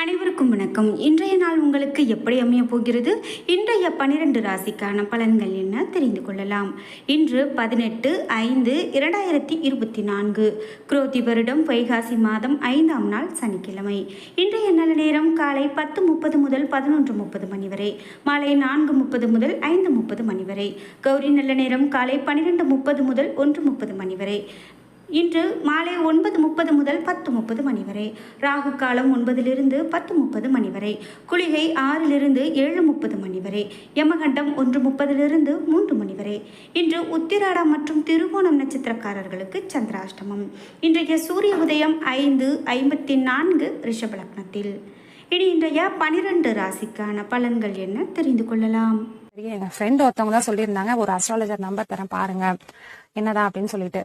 அனைவருக்கும் வணக்கம். இன்றைய நாள் உங்களுக்கு எப்படி அமைய போகிறது? இன்றைய பனிரெண்டு ராசிக்கான பலன்கள் என்ன? தெரிந்து கொள்ளலாம். இன்று பதினெட்டு ஐந்து இரண்டாயிரத்தி இருபத்தி நான்கு. குரோதி வருடம் வைகாசி மாதம் ஐந்தாம் நாள் சனிக்கிழமை. இன்றைய நல்ல நேரம் காலை பத்து முப்பது முதல் பதினொன்று முப்பது மணி வரை. மாலை நான்கு முப்பது முதல் ஐந்து முப்பது மணி வரை. கௌரி நல்ல நேரம் காலை பன்னிரெண்டு முப்பது முதல் ஒன்று முப்பது மணி வரை. இன்று மாலை ஒன்பது முப்பது முதல் பத்து முப்பது மணி வரை. ராகு காலம் ஒன்பதிலிருந்து பத்து முப்பது மணி வரை. குளிகை ஆறிலிருந்து ஏழு முப்பது மணி வரை. யமகண்டம் ஒன்று முப்பதிலிருந்து மூன்று மணி வரை. இன்று உத்திராடம் மற்றும் திருவோணம் நட்சத்திரக்காரர்களுக்கு சந்திராஷ்டமம். இன்றைய சூரிய உதயம் ஐந்து ஐம்பத்தி நான்கு ரிஷபலக்னத்தில் இனி இன்றைய பனிரெண்டு ராசிக்கான பலன்கள் என்ன தெரிந்து கொள்ளலாம்? எங்க ஃப்ரெண்ட் ஒருத்தவங்க தான் சொல்லியிருந்தாங்க ஒரு அஸ்ட்ராலஜர் நம்பர் தரேன் பாருங்க. என்னதான் அப்படின்னு சொல்லிட்டு.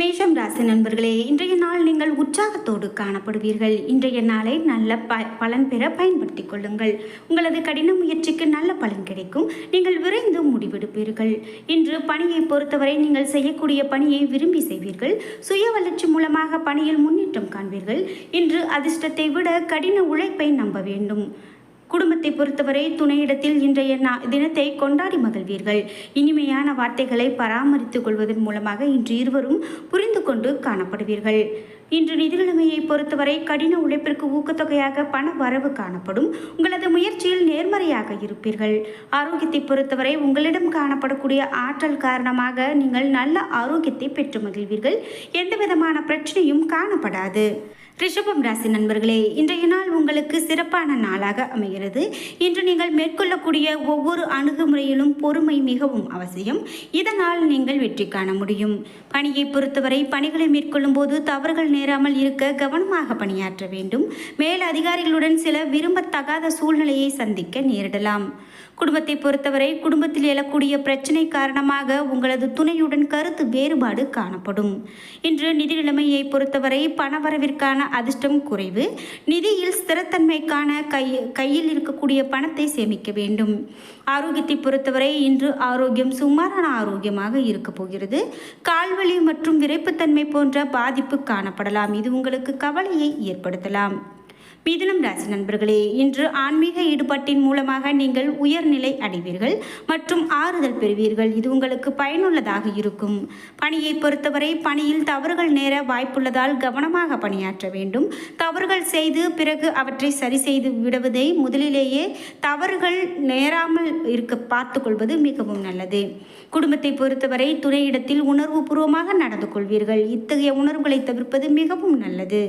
மேஷம் ராசி நண்பர்களே இன்றைய நாள் நீங்கள் உற்சாகத்தோடு காணப்படுவீர்கள். இன்றைய நாளை நல்ல ப பலன் பெற பயன்படுத்திக் கொள்ளுங்கள். உங்களது கடின முயற்சிக்கு நல்ல பலன் கிடைக்கும். நீங்கள் விரைந்து முடிவெடுப்பீர்கள். இன்று பணியை பொறுத்தவரை நீங்கள் செய்யக்கூடிய பணியை விரும்பி செய்வீர்கள். சுய வளர்ச்சி மூலமாக பணியில் முன்னேற்றம் காண்பீர்கள். இன்று அதிர்ஷ்டத்தை விட கடின உழைப்பை நம்ப வேண்டும். குடும்பத்தை பொறுத்தவரை துணையிடத்தில் இன்றைய நா- தினத்தை கொண்டாடி மகிழ்வீர்கள். இனிமையான வார்த்தைகளை பராமரித்துக் கொள்வதன் மூலமாக இன்று இருவரும் புரிந்து கொண்டு காணப்படுவீர்கள். இன்று நிதிநிலைமையை பொறுத்தவரை கடின உழைப்பிற்கு ஊக்கத்தொகையாக பண வரவு காணப்படும். உங்களது முயற்சியில் நேர்மறையாக இருப்பீர்கள். ஆரோக்கியத்தை பொறுத்தவரை உங்களிடம் காணப்படக்கூடிய ஆற்றல் காரணமாக நீங்கள் நல்ல ஆரோக்கியத்தை பெற்று மகிழ்வீர்கள். எந்த விதமான பிரச்சனையும் காணப்படாது. ரிஷபம் ராசி நண்பர்களே இன்றைய நாள் உங்களுக்கு சிறப்பான நாளாக அமைகிறது. இன்று நீங்கள் மேற்கொள்ளக்கூடிய ஒவ்வொரு அணுகுமுறையிலும் பொறுமை மிகவும் அவசியம். இதனால் நீங்கள் வெற்றி காண முடியும். பணியை பொறுத்தவரை பணிகளை மேற்கொள்ளும் போது தவறுகள் நேராமல் இருக்க கவனமாக பணியாற்ற வேண்டும். மேல் அதிகாரிகளுடன் சில விரும்பத்தகாத சூழ்நிலையை சந்திக்க நேரிடலாம். குடும்பத்தை பொறுத்தவரை குடும்பத்தில் எழக்கூடிய பிரச்சனை காரணமாக உங்களது துணையுடன் கருத்து வேறுபாடு காணப்படும். இன்று நிதி நிலைமையை பொறுத்தவரை பணவரவிற்கான அதிர்ஷ்டம் குறைவு. நிதியில் ஸ்திரத்தன்மைக்கான கை கையில் இருக்கக்கூடிய பணத்தை சேமிக்க வேண்டும். ஆரோக்கியத்தை பொறுத்தவரை இன்று ஆரோக்கியம் சுமாரான ஆரோக்கியமாக இருக்க போகிறது. கால்வலி மற்றும் விரைப்புத்தன்மை போன்ற பாதிப்பு காணப்படலாம். இது உங்களுக்கு கவலையை ஏற்படுத்தலாம். மிதுனம் ராசி நண்பர்களே இன்று ஆன்மீக ஈடுபாட்டின் மூலமாக நீங்கள் உயர்நிலை அடைவீர்கள் மற்றும் ஆறுதல் பெறுவீர்கள். இது உங்களுக்கு பயனுள்ளதாக இருக்கும். பணியை பொறுத்தவரை பணியில் தவறுகள் நேர வாய்ப்புள்ளதால் கவனமாக பணியாற்ற வேண்டும். தவறுகள் செய்து பிறகு அவற்றை சரி செய்து விடுவதை முதலிலேயே தவறுகள் நேராமல் இருக்க பார்த்துக்கொள்வது மிகவும் நல்லது. குடும்பத்தை பொறுத்தவரை துணையிடத்தில் உணர்வுபூர்வமாக நடந்து கொள்வீர்கள். இத்தகைய உணர்வுகளை தவிர்ப்பது மிகவும் நல்லது.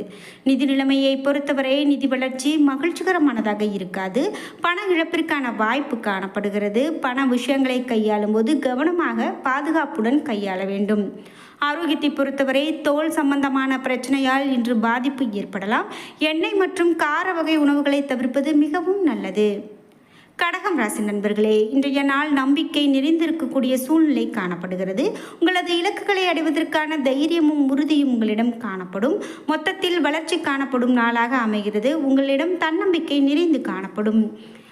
நிதி நிலைமையை பொறுத்தவரை நிதி வளர்ச்சி மகிழ்ச்சிகரமானதாக இருக்காது. பண இழப்பிற்கான வாய்ப்பு காணப்படுகிறது. பண விஷயங்களை கையாளும் போது கவனமாக பாதுகாப்புடன் கையாள வேண்டும். ஆரோக்கியத்தை பொறுத்தவரை தோல் சம்பந்தமான பிரச்சனையால் இன்று பாதிப்பு ஏற்படலாம். எண்ணெய் மற்றும் கார வகை உணவுகளை தவிர்ப்பது மிகவும் நல்லது. கடகம் ராசி நண்பர்களே இன்றைய நாள் நம்பிக்கை நிறைந்திருக்கக்கூடிய சூழ்நிலை காணப்படுகிறது. உங்களது இலக்குகளை அடைவதற்கான தைரியமும் உறுதியும் உங்களிடம் காணப்படும். மொத்தத்தில் வளர்ச்சி காணப்படும் நாளாக அமைகிறது. உங்களிடம் தன்னம்பிக்கை நிறைந்து காணப்படும்.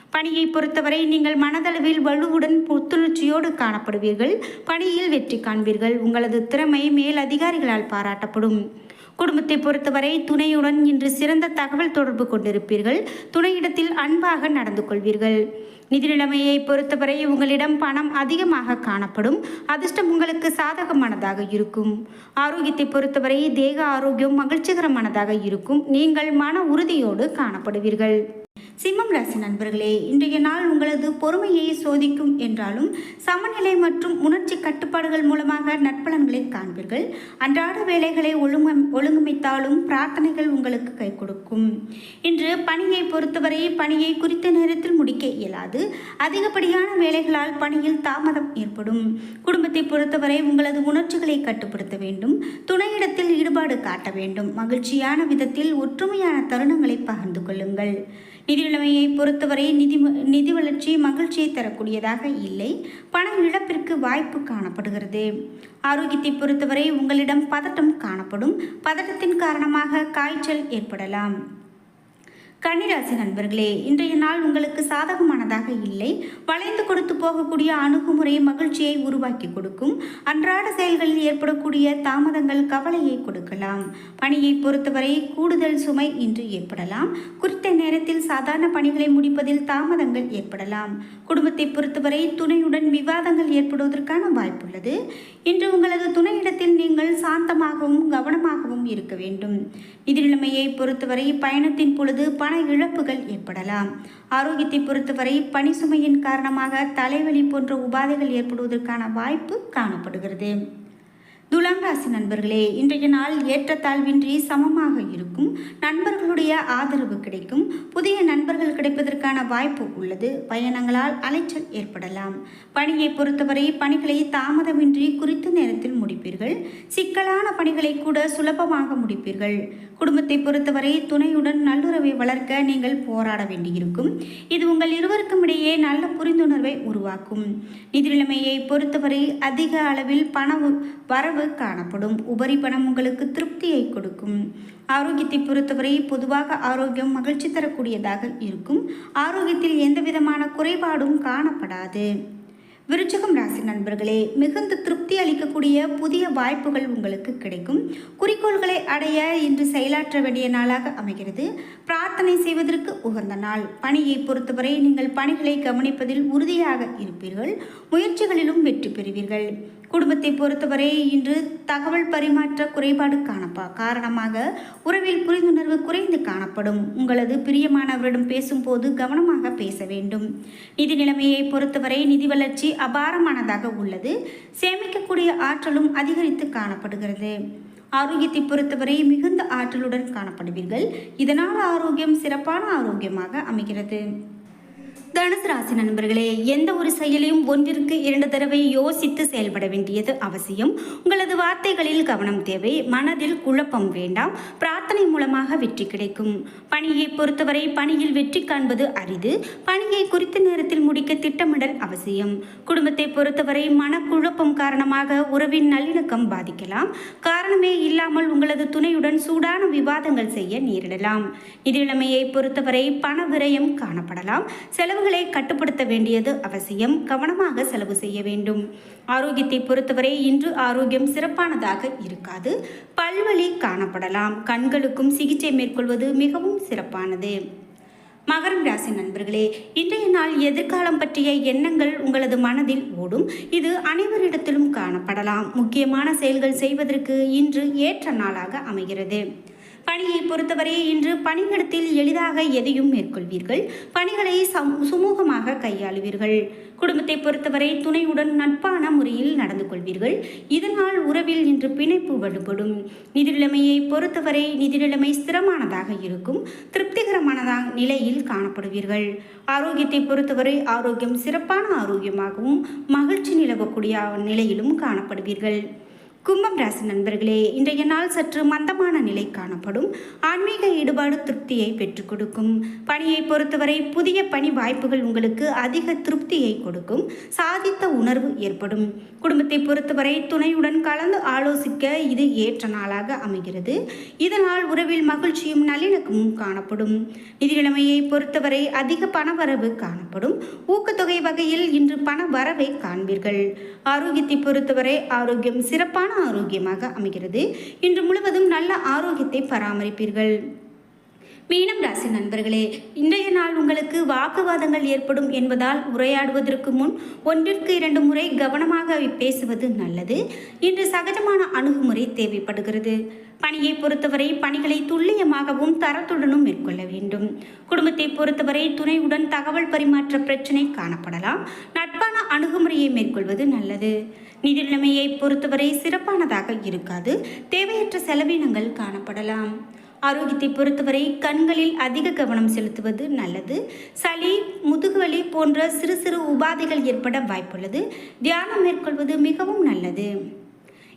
பணியை பொறுத்தவரை நீங்கள் மனதளவில் வலுவுடன் புத்துணர்ச்சியோடு காணப்படுவீர்கள். பணியில் வெற்றி காண்பீர்கள். உங்களது திறமை மேல் அதிகாரிகளால் பாராட்டப்படும். குடும்பத்தை பொறுத்தவரை துணையுடன் இன்று சிறந்த தகவல் தொடர்பு கொண்டிருப்பீர்கள். துணையிடத்தில் அன்பாக நடந்து கொள்வீர்கள். நிதி நிலைமையை பொறுத்தவரை உங்களிடம் பணம் அதிகமாக காணப்படும். அதிர்ஷ்டம் உங்களுக்கு சாதகமானதாக இருக்கும். ஆரோக்கியத்தை பொறுத்தவரை தேக ஆரோக்கியம் மகிழ்ச்சிகரமானதாக இருக்கும். நீங்கள் மன உறுதியோடு காணப்படுவீர்கள். சிம்மம் ராசி நண்பர்களே இன்றைய நாள் உங்களது பொறுமையை சோதிக்கும் என்றாலும் சமநிலை மற்றும் உணர்ச்சி கட்டுப்பாடுகள் மூலமாக நற்பலன்களை காண்பீர்கள். அன்றாட வேலைகளை ஒழுங்கு ஒழுங்கமைத்தாலும் பிரார்த்தனைகள் உங்களுக்கு கை கொடுக்கும். இன்று பணியை பொறுத்தவரை பணியை குறித்த நேரத்தில் முடிக்க இயலாது. அதிகப்படியான வேலைகளால் பணியில் தாமதம் ஏற்படும். குடும்பத்தை பொறுத்தவரை உங்களது உணர்ச்சிகளை கட்டுப்படுத்த வேண்டும். துணையிடத்தில் ஈடுபாடு காட்ட வேண்டும். மகிழ்ச்சியான விதத்தில் ஒற்றுமையான தருணங்களை பகிர்ந்து கொள்ளுங்கள். நிதி நிலைமையை பொறுத்தவரை நிதி நிதி வளர்ச்சி மகிழ்ச்சியை தரக்கூடியதாக இல்லை. பண இழப்பிற்கு வாய்ப்பு காணப்படுகிறது. ஆரோக்கியத்தை பொறுத்தவரை உங்களிடம் பதட்டம் காணப்படும். பதட்டத்தின் காரணமாக காய்ச்சல் ஏற்படலாம். கன்னிராசி நண்பர்களே இன்றைய நாள் உங்களுக்கு சாதகமானதாக இல்லை. வளைந்து கொடுத்து போகக்கூடிய அணுகுமுறை மகிழ்ச்சியை உருவாக்கி கொடுக்கும். அன்றாட செயல்களில் ஏற்படக்கூடிய தாமதங்கள் கவலையை கொடுக்கலாம். பணியை பொறுத்தவரை கூடுதல் சுமை இன்று ஏற்படலாம். குறித்த நேரத்தில் சாதாரண பணிகளை முடிப்பதில் தாமதங்கள் ஏற்படலாம். குடும்பத்தை பொறுத்தவரை துணையுடன் விவாதங்கள் ஏற்படுவதற்கான வாய்ப்புள்ளது. இன்று உங்களது துணையிடத்தில் நீங்கள் சாந்தமாகவும் கவனமாகவும் இருக்க வேண்டும். நிதி நிலைமையை பொறுத்தவரை பயணத்தின் பொழுது பண இழப்புகள் ஏற்படலாம். ஆரோக்கியத்தை பொறுத்தவரை பணி சுமையின் காரணமாக தலைவலி போன்ற உபாதைகள் ஏற்படுவதற்கான வாய்ப்பு காணப்படுகிறது. துலாம் ராசி நண்பர்களே இன்றைய நாள் ஏற்றத்தாழ்வின்றி சமமாக இருக்கும். நண்பர்களுடைய ஆதரவு கிடைக்கும். புதிய நண்பர்கள் கிடைப்பதற்கான வாய்ப்பு உள்ளது. பயணங்களால் அலைச்சல் ஏற்படலாம். பணியை பொறுத்தவரை பணிகளை தாமதமின்றி குறித்த நேரத்தில் முடிப்பீர்கள். சிக்கலான பணிகளை கூட சுலபமாக முடிப்பீர்கள். குடும்பத்தை பொறுத்தவரை துணையுடன் நல்லுறவை வளர்க்க நீங்கள் போராட வேண்டியிருக்கும். இது உங்கள் இருவருக்கும் இடையே நல்ல புரிந்துணர்வை உருவாக்கும். நிதி நிலைமையை பொறுத்தவரை அதிக அளவில் பண வரவு காணப்படும். உபரி பணம் உங்களுக்கு திருப்தியை கொடுக்கும். ஆரோக்கியத்தை பொறுத்தவரை பொதுவாக ஆரோக்கியம் மகிழ்ச்சி தரக்கூடியதாக இருக்கும். ஆரோக்கியத்தில் எந்த விதமான குறைபாடும் காணப்படாது. விருச்சகம் ராசி நண்பர்களே மிகுந்த திருப்தி அளிக்கக்கூடிய புதிய வாய்ப்புகள் உங்களுக்கு கிடைக்கும். குறிக்கோள்களை அடைய இன்று செயலாற்ற வேண்டிய நாளாக அமைகிறது. பிரார்த்தனை செய்வதற்கு உகந்த நாள். பணியை பொறுத்தவரை நீங்கள் பணிகளை கவனிப்பதில் உறுதியாக இருப்பீர்கள். முயற்சிகளிலும் வெற்றி பெறுவீர்கள். குடும்பத்தை பொறுத்தவரை இன்று தகவல் பரிமாற்ற குறைபாடு காணப்பா காரணமாக உறவில் புரிந்துணர்வு குறைந்து காணப்படும். உங்களது பிரியமானவரிடம் பேசும்போது கவனமாக பேச வேண்டும். நிதி நிலைமையை பொறுத்தவரை நிதி வளர்ச்சி அபாரமானதாக உள்ளது. சேமிக்கக்கூடிய ஆற்றலும் அதிகரித்து காணப்படுகிறது. ஆரோக்கியத்தை பொறுத்தவரை மிகுந்த ஆற்றலுடன் காணப்படுவீர்கள். இதனால் ஆரோக்கியம் சிறப்பான ஆரோக்கியமாக அமைகிறது. தனுசு ராசி நண்பர்களே எந்த ஒரு செயலையும் ஒன்றிற்கு இரண்டு தடவை யோசித்து செயல்பட வேண்டியது அவசியம். உங்களது வார்த்தைகளில் கவனம் தேவை மனதில் குழப்பம் வேண்டாம். பிரார்த்தனை மூலமாக வெற்றி கிடைக்கும். பணியை பொறுத்தவரை பணியில் வெற்றி காண்பது அரிது. பணியை குறித்த நேரத்தில் முடிக்க திட்டமிடல் அவசியம். குடும்பத்தை பொறுத்தவரை மனக்குழப்பம் காரணமாக உறவின் நல்லிணக்கம் பாதிக்கலாம். காரணமே இல்லாமல் உங்களது துணையுடன் சூடான விவாதங்கள் செய்ய நேரிடலாம். நிதிநிலைமையை பொறுத்தவரை பண விரயம் காணப்படலாம். செலவுகளை கட்டுப்படுத்த வேண்டியது அவசியம். கவனமாக செலவு செய்ய வேண்டும். ஆரோக்கியத்தை பொறுத்தவரை இன்று ஆரோக்கியம் சிறப்பானதாக இருக்காது. பல்வழி காணப்படலாம். கண்கள் நோய்களுக்கும் சிகிச்சை மேற்கொள்வது மிகவும் சிறப்பானது. மகரம் ராசி நண்பர்களே இன்றைய நாள் எதிர்காலம் பற்றிய எண்ணங்கள் உங்களது மனதில் ஓடும். இது அனைவரிடத்திலும் காணப்படலாம். முக்கியமான செயல்கள் செய்வதற்கு இன்று ஏற்ற நாளாக அமைகிறது. பணியை பொறுத்தவரை இன்று பணியிடத்தில் எளிதாக எதையும் மேற்கொள்வீர்கள். பணிகளை சுமூகமாக கையாளுவீர்கள். குடும்பத்தை பொறுத்தவரை துணையுடன் நட்பான முறையில் நட கொள்வீர்கள். இதனால் உறவில் இன்று பிணைப்பு வலுப்படும். நிதி நிலைமையை பொறுத்தவரை நிதிநிலைமை ஸ்திரமானதாக இருக்கும். திருப்திகரமானதாக நிலையில் காணப்படுவீர்கள். ஆரோக்கியத்தை பொறுத்தவரை ஆரோக்கியம் சிறப்பான ஆரோக்கியமாகவும் மகிழ்ச்சி நிலவக்கூடிய நிலையிலும் காணப்படுவீர்கள். கும்பம் ராசி நண்பர்களே இன்றைய நாள் சற்று மந்தமான நிலை காணப்படும். ஆன்மீக ஈடுபாடு திருப்தியை பெற்றுக் கொடுக்கும். பணியை பொறுத்தவரை புதிய பணி வாய்ப்புகள் உங்களுக்கு அதிக திருப்தியை கொடுக்கும். சாதித்த உணர்வு ஏற்படும். குடும்பத்தை பொறுத்தவரை துணையுடன் கலந்து ஆலோசிக்க இது ஏற்ற நாளாக அமைகிறது. இதனால் உறவில் மகிழ்ச்சியும் நல்லிணக்கமும் காணப்படும். நிதிநிலைமையை பொறுத்தவரை அதிக பணவரவு காணப்படும். ஊக்கத்தொகை வகையில் இன்று பண வரவை காண்பீர்கள். ஆரோக்கியத்தை பொறுத்தவரை ஆரோக்கியம் சிறப்பான ஆரோக்கியமாக அமைகிறது. இன்று முழுவதும் நல்ல ஆரோக்கியத்தை பராமரிப்பீர்கள். மீனம் ராசி நண்பர்களே இன்றைய நாள் உங்களுக்கு வாக்குவாதங்கள் ஏற்படும் என்பதால் உரையாடுவதற்கு முன் ஒன்றிற்கு இரண்டு முறை கவனமாக பேசுவது நல்லது. இன்று சகஜமான அணுகுமுறை தேவைப்படுகிறது. பணியை பொறுத்தவரை பணிகளை துல்லியமாகவும் தரத்துடனும் மேற்கொள்ள வேண்டும். குடும்பத்தை பொறுத்தவரை துணையுடன் தகவல் பரிமாற்ற பிரச்சனை காணப்படலாம். நட்பான அணுகுமுறையை மேற்கொள்வது நல்லது. நிதி நிலைமையை பொறுத்தவரை சிறப்பானதாக இருக்காது. தேவையற்ற செலவினங்கள் காணப்படலாம். ஆரோக்கியத்தை பொறுத்தவரை கண்களில் அதிக கவனம் செலுத்துவது நல்லது. சளி முதுகுவலி போன்ற சிறு சிறு உபாதைகள் ஏற்பட வாய்ப்புள்ளது. தியானம் மேற்கொள்வது மிகவும் நல்லது.